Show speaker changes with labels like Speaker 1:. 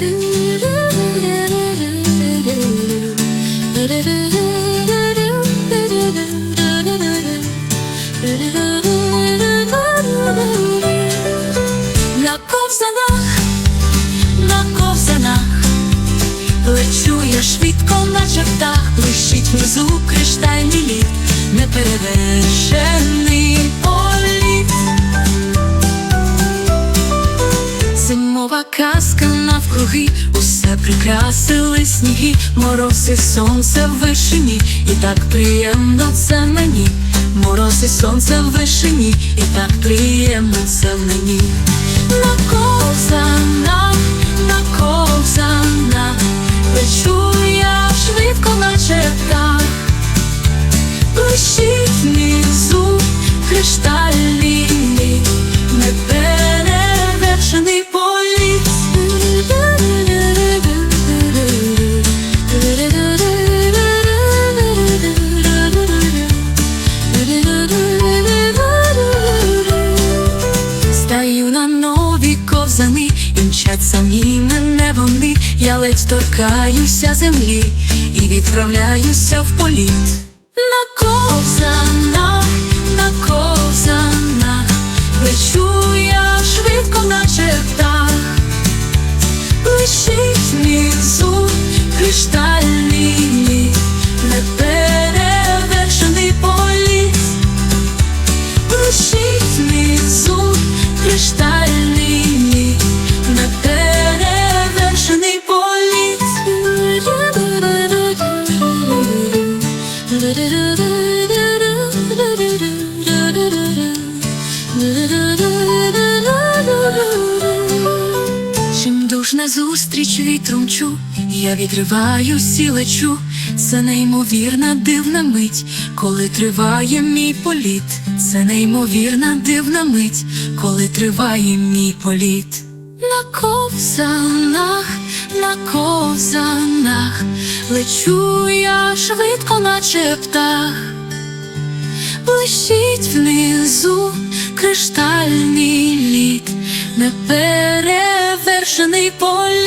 Speaker 1: На ковзанах, на ковзанах Лечу я швидко, наче птах, блищить внизу криштальний лід, неперевершений Зимова казка навкруги, усе прикрасили сніги, мороз і сонце в вишині, і так приємно це мені, мороз і сонце в вишині, і так приємно це мені. Я ледь торкаюся землі і відправляюся в політ. Чим дуж назустріч вітру мчу, я відриваюсь і лечу. Це неймовірна дивна мить, коли триває мій політ. Це неймовірна дивна мить, коли триває мій політ. На ковзанах, на ковзанах, лечу я швидко, наче птах. Блищить внизу криштальний лід, неперевершений політ.